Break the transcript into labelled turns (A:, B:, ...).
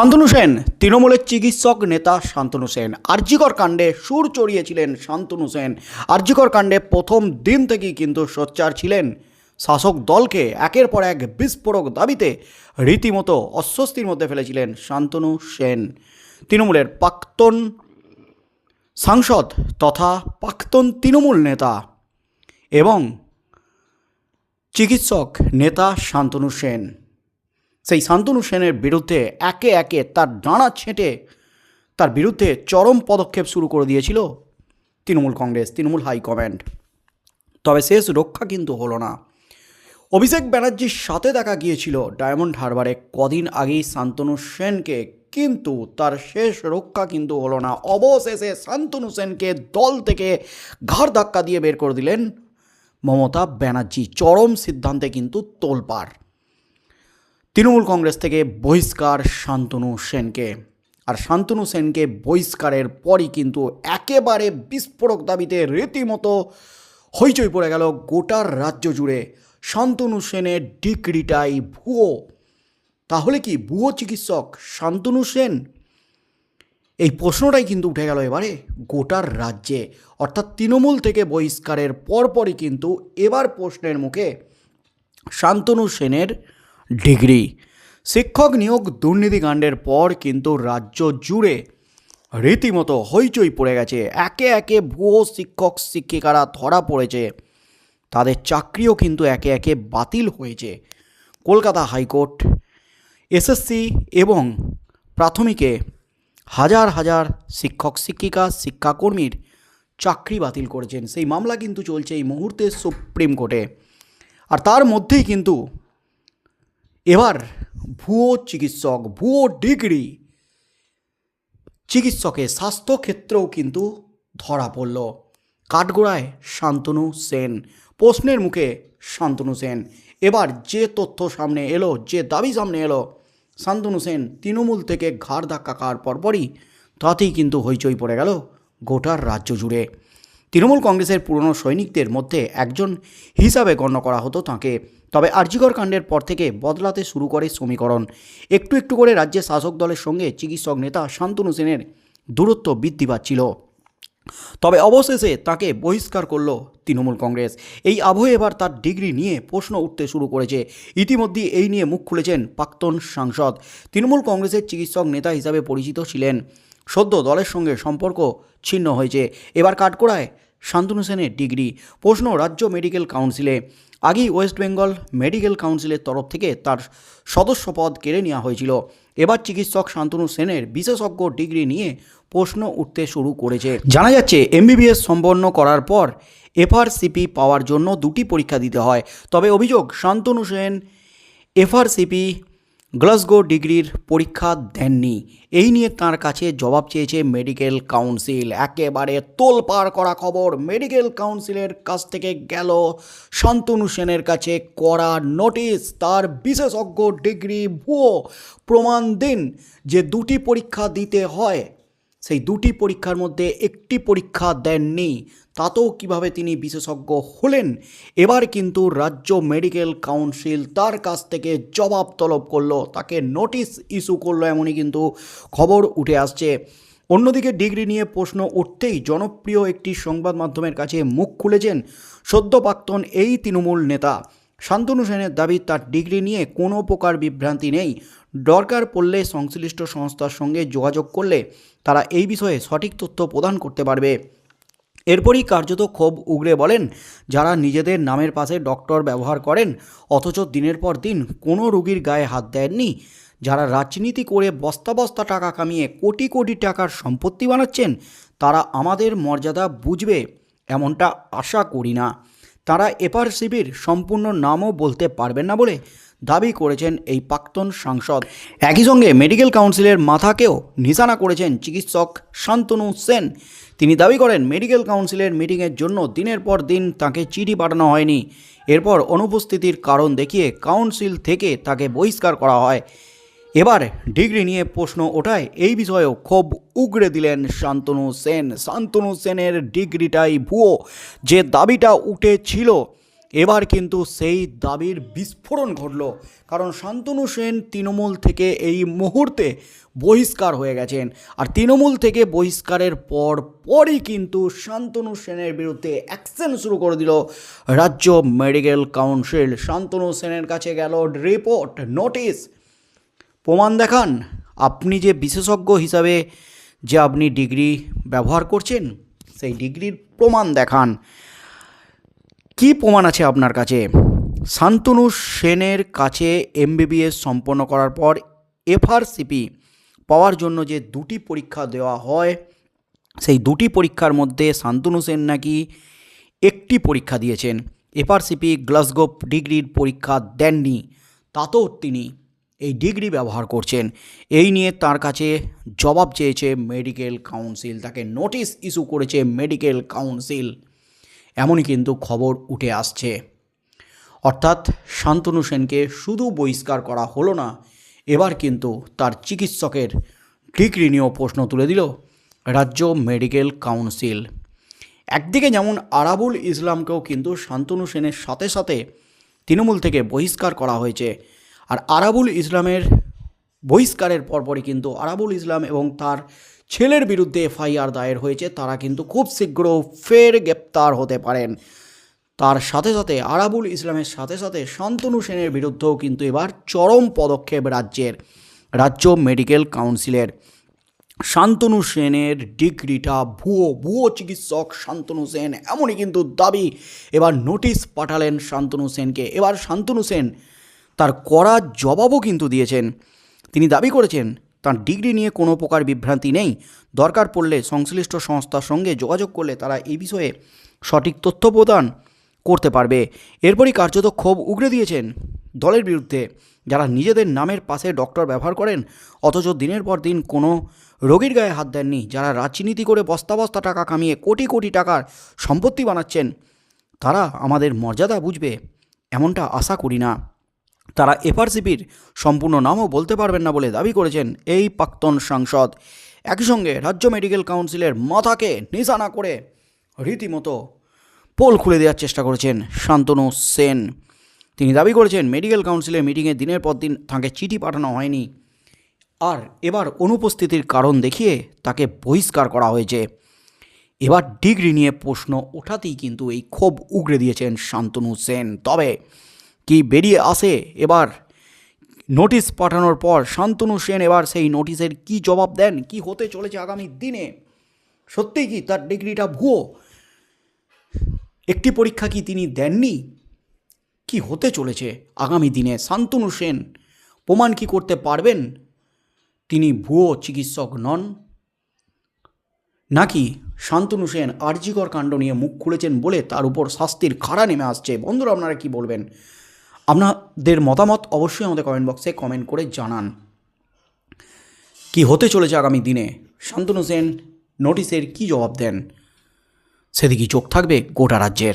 A: শান্তনু সেন, তৃণমূলের চিকিৎসক নেতা শান্তনু সেন। আর্যিকর কাণ্ডে সুর চড়িয়েছিলেন শান্তনু সেন। আর্যিকর কাণ্ডে প্রথম দিন থেকেই কিন্তু সোচ্চার ছিলেন শাসক দলকে। একের পর এক বিস্ফোরক দাবিতে রীতিমতো অস্বস্তির মধ্যে ফেলেছিলেন শান্তনু সেন। তৃণমূলের প্রাক্তন সাংসদ তথা প্রাক্তন তৃণমূল নেতা এবং চিকিৎসক নেতা শান্তনু সেন। সেই শান্তনু সেনের বিরুদ্ধে একে একে তার ডানা ছেঁটে তার বিরুদ্ধে চরম পদক্ষেপ শুরু করে দিয়েছিল তৃণমূল কংগ্রেস, তৃণমূল হাইকমান্ড তবে শেষ রক্ষা কিন্তু হলো না। অভিষেক ব্যানার্জির সাথে দেখা গিয়েছিল ডায়মন্ড হারবারে কদিন আগেই শান্তনু সেনকে, কিন্তু তার শেষ রক্ষা কিন্তু হলো না। অবশেষে শান্তনু সেনকে দল থেকে ঘাড় ধাক্কা দিয়ে বের করে দিলেন মমতা ব্যানার্জি। চরম সিদ্ধান্তে কিন্তু তোলপাড়। তৃণমূল কংগ্রেস থেকে বহিষ্কার শান্তনু সেনকে। আর শান্তনু সেনকে বহিষ্কারের পরই কিন্তু একেবারে বিস্ফোরক দাবিতে রীতিমতো হইচই পড়ে গেল গোটার রাজ্য জুড়ে। শান্তনু সেনের ডিগ্রিটাই ভুয়ো। তাহলে কি ভুয়ো চিকিৎসক শান্তনু সেন? এই প্রশ্নটাই কিন্তু উঠে গেল এবারে গোটার রাজ্যে। অর্থাৎ তৃণমূল থেকে বহিষ্কারের পরপরই কিন্তু এবার প্রশ্নের মুখে শান্তনু সেনের ডিগ্রি। শিক্ষক নিয়োগ দুর্নীতিকাণ্ডের পর কিন্তু রাজ্য জুড়ে রীতিমতো হইচই পড়ে গেছে। একে একে ভুয়ো শিক্ষক শিক্ষিকারা ধরা পড়েছে। তাদের চাকরিও কিন্তু একে একে বাতিল হয়েছে। কলকাতা হাইকোর্ট, এসএসসি এবং প্রাথমিকে হাজার হাজার শিক্ষক শিক্ষিকা, শিক্ষাকর্মীর চাকরি বাতিল করেছেন। সেই মামলা কিন্তু চলছে এই মুহূর্তে সুপ্রিম কোর্টে। আর তার মধ্যেই কিন্তু এবার ভুয়ো চিকিৎসক, ভুয়ো ডিগ্রি চিকিৎসকের স্বাস্থ্যক্ষেত্রেও কিন্তু ধরা পড়ল। কাঠগোড়ায় শান্তনু সেন, প্রশ্নের মুখে শান্তনু সেন। এবার যে তথ্য সামনে এলো, যে দাবি সামনে এলো, শান্তনু সেন তৃণমূল থেকে ঘাড় ধাক্কা খাওয়ার পরপরই তাতেই কিন্তু হইচই পড়ে গেল গোটার রাজ্য জুড়ে। তৃণমূল কংগ্রেসের পুরনো সৈনিকদের মধ্যে একজন হিসাবে গণ্য করা হতো তাকে। তবে আরজিকর কাণ্ডের পর থেকে বদলাতে শুরু করে সমীকরণ একটু একটু করে রাজ্যের শাসক দলের সঙ্গে চিকিৎসক নেতা শান্তনু সেনের দূরত্ব বৃদ্ধি পাচ্ছিল। তবে অবশেষে তাকে বহিষ্কার করল তৃণমূল কংগ্রেস। এই আবহে এবার তার ডিগ্রি নিয়ে প্রশ্ন উঠতে শুরু করেছে। ইতিমধ্যে এই নিয়ে মুখ খুলেছেন প্রাক্তন সাংসদ। তৃণমূল কংগ্রেসের চিকিৎসক নেতা হিসাবে পরিচিত ছিলেন। সদ্য দলের সঙ্গে সম্পর্ক ছিন্ন হয়েছে। এবার কাঠকোড়ায় শান্তনু সেনের ডিগ্রি, প্রশ্ন রাজ্য মেডিকেল কাউন্সিলে। আগেই ওয়েস্ট বেঙ্গল মেডিকেল কাউন্সিলের তরফ থেকে তার সদস্য পদ কেড়ে নেওয়া হয়েছিল। এবার চিকিৎসক শান্তনু সেনের বিশেষজ্ঞ ডিগ্রি নিয়ে প্রশ্ন উঠতে শুরু করেছে। জানা যাচ্ছে, এমবিবিএস সম্পন্ন করার পর এফআরসিপি পাওয়ার জন্য দুটি পরীক্ষা দিতে হয়। তবে অভিযোগ, শান্তনু সেন এফআরসিপি গ্লাসগো ডিগ্রির পরীক্ষা দেননি। এই নিয়ে তার কাছে জবাব চেয়েছে মেডিকেল কাউন্সিল। একেবারে তোলপাড় করা খবর মেডিকেল কাউন্সিলের কাছ থেকে গেল শান্তনু সেনের কাছে করা নোটিশ। তার বিশেষজ্ঞ ডিগ্রি ভুয়ো প্রমাণ দিন যে দুটি পরীক্ষা দিতে হয়। সেই দুটি পরীক্ষার মধ্যে একটি পরীক্ষা দেননি, তাতেও কীভাবে তিনি বিশেষজ্ঞ হলেন? এবার কিন্তু রাজ্য মেডিকেল কাউন্সিল তার কাছ থেকে জবাব তলব করল, তাকে নোটিশ ইস্যু করল এমনই কিন্তু খবর উঠে আসছে। অন্যদিকে ডিগ্রি নিয়ে প্রশ্ন উঠতেই জনপ্রিয় একটি সংবাদ মাধ্যমের কাছে মুখ খুলেছেন সদ্য প্রাক্তন এই তৃণমূল নেতা। শান্তনু সেনের দাবি, তার ডিগ্রি নিয়ে কোনো প্রকার বিভ্রান্তি নেই দরকার পড়লে সংশ্লিষ্ট সংস্থার সঙ্গে যোগাযোগ করলে তারা এই বিষয়ে সঠিক তথ্য প্রদান করতে পারবে। এরপরই কার্যত ক্ষোভ উগরে বলেন, যারা নিজেদের নামের পাশে ডক্টর ব্যবহার করেন, অথচ দিনের পর দিন কোনো রুগীর গায়ে হাত দেননি, যারা রাজনীতি করে বস্তা বস্তা টাকা কামিয়ে কোটি কোটি টাকার সম্পত্তি বানাচ্ছেন, তারা আমাদের মর্যাদা বুঝবে এমনটা আশা করি না। তারা এপার শিবির সম্পূর্ণ নামও বলতে পারবেন না বলে দাবি করেছেন এই প্রাক্তন সাংসদ। একই সঙ্গে মেডিকেল কাউন্সিলের মাথাকেও নিশানা করেছেন চিকিৎসক শান্তনু সেন। তিনি দাবি করেন, মেডিকেল কাউন্সিলের মিটিংয়ের জন্য দিনের পর দিন তাকে চিঠি পাঠানো হয়নি। এরপর অনুপস্থিতির কারণ দেখিয়ে কাউন্সিল থেকে তাকে বহিষ্কার করা হয়। এবার ডিগ্রি নিয়ে প্রশ্ন ওঠায়, এই বিষয়েও ক্ষোভ উগড়ে দিলেন শান্তনু সেন। শান্তনু সেনের ডিগ্রিটাই ভুয়ো। যে দাবিটা উঠেছিল এবার কিন্তু সেই দাবির বিস্ফোরণ ঘটল, কারণ শান্তনু সেন তৃণমূল থেকে এই মুহূর্তে বহিষ্কার হয়ে গেছেন। আর তৃণমূল থেকে বহিষ্কারের পর পরই কিন্তু শান্তনু সেনের বিরুদ্ধে অ্যাকশন শুরু করে দিল রাজ্য মেডিকেল কাউন্সিল। শান্তনু সেনের কাছে গেল রিপোর্ট, নোটিশ। প্রমাণ দেখান, আপনি যে বিশেষজ্ঞ হিসাবে যে আপনি ডিগ্রি ব্যবহার করছেন, সেই ডিগ্রির প্রমাণ দেখান। কি প্রমাণ আছে আপনার কাছে? শান্তনু সেনের কাছে এমবিবিএস সম্পন্ন করার পর এফআরসিপি পাওয়ার জন্য যে দুটি পরীক্ষা দেওয়া হয়, সেই দুটি পরীক্ষার মধ্যে শান্তনু সেন নাকি একটি পরীক্ষা দিয়েছেন। এফআরসিপি গ্লাসগো ডিগ্রির পরীক্ষা দেননি, তাতেও তিনি এই ডিগ্রি ব্যবহার করছেন। এই নিয়ে তার কাছে জবাব চেয়েছে মেডিকেল কাউন্সিল, তাকে নোটিশ ইস্যু করেছে মেডিকেল কাউন্সিল। এমনই কিন্তু খবর উঠে আসছে। অর্থাৎ শান্তনু সেনকে শুধু বহিষ্কার করা হলো না, এবার কিন্তু তার চিকিৎসকের ডিগ্রি নিয়েও প্রশ্ন তুলে দিল রাজ্য মেডিকেল কাউন্সিল। একদিকে যেমন আরাবুল ইসলামকেও কিন্তু শান্তনু সেনের সাথে সাথে তৃণমূল থেকে বহিষ্কার করা হয়েছে, আর আরাবুল ইসলামের বহিষ্কারের পরপরই কিন্তু আরাবুল ইসলাম এবং তার ছেলের বিরুদ্ধে এফআইআর দায়ের হয়েছে, তারা কিন্তু খুব শীঘ্র ফের গ্রেপ্তার হতে পারেন। তার সাথে সাথে, আরাবুল ইসলামের সাথে সাথে শান্তনু সেনের বিরুদ্ধেও কিন্তু এবার চরম পদক্ষেপ রাজ্যের, রাজ্য মেডিকেল কাউন্সিলের। শান্তনু সেনের ডিগ্রিটা ভুয়ো ভুয়ো চিকিৎসক শান্তনু সেন, এমনই কিন্তু দাবি এবার নোটিশ পাঠালেন শান্তনু সেনকে। এবার শান্তনু সেন তার কড়া জবাবও কিন্তু দিয়েছেন। তিনি দাবি করেছেন, তার ডিগ্রি নিয়ে কোনো প্রকার বিভ্রান্তি নেই। দরকার পড়লে সংশ্লিষ্ট সংস্থার সঙ্গে যোগাযোগ করলে তারা এই বিষয়ে সঠিক তথ্য প্রদান করতে পারবে। এরপরই কার্যত ক্ষোভ উগড়ে দিয়েছেন দলের বিরুদ্ধে। যারা নিজেদের নামের পাশে ডক্টর ব্যবহার করেন, অথচ দিনের পর দিন কোনো রোগীর গায়ে হাত দেননি, যারা রাজনীতি করে বস্তা বস্তা টাকা কামিয়ে কোটি কোটি টাকার সম্পত্তি বানাচ্ছেন, তারা আমাদের মর্যাদা বুঝবে, এমনটা আশা করি না। তারা এফআরসিপির সম্পূর্ণ নামও বলতে পারবেন না বলে দাবি করেছেন এই প্রাক্তন সাংসদ। একই সঙ্গে রাজ্য মেডিকেল কাউন্সিলের মাথাকে নিশানা করে রীতিমতো পোল খুলে দেওয়ার চেষ্টা করেছেন শান্তনু সেন। তিনি দাবি করেছেন, মেডিকেল কাউন্সিলের মিটিংয়ে দিনের পর দিন তাঁকে চিঠি পাঠানো হয়নি। আর এবার অনুপস্থিতির কারণ দেখিয়ে তাকে বহিষ্কার করা হয়েছে। এবার ডিগ্রি নিয়ে প্রশ্ন ওঠাতেই কিন্তু এই ক্ষোভ উগড়ে দিয়েছেন শান্তনু সেন। তবে কি বেরিয়ে আসে? এবার নোটিশ পাঠানোর পর শান্তনু সেন এবার সেই নোটিশের কি জবাব দেন? কি হতে চলেছে আগামী দিনে? সত্যিই কি তার ডিগ্রিটা ভুয়ো? একটি পরীক্ষা কি তিনি দেননি? কি হতে চলেছে আগামী দিনে? শান্তনু সেন, প্রমাণ কি করতে পারবেন? তিনি ভুয়ো চিকিৎসক নন। নাকি শান্তনু সেন আর্জিকর কাণ্ড নিয়ে মুখ খুলেছেন বলে তার উপর শাস্তির খাড়া নেমে আসছে? বন্ধুরা, আপনারা কি বলবেন? আপনাদের মতামত অবশ্যই আমাদের কমেন্ট বক্সে কমেন্ট করে জানান। কি হতে চলেছে আগামী দিনে? শান্তনু সেন নোটিশের কী জবাব দেন? সেদিকে চোখ থাকবে গোটা রাজ্যের।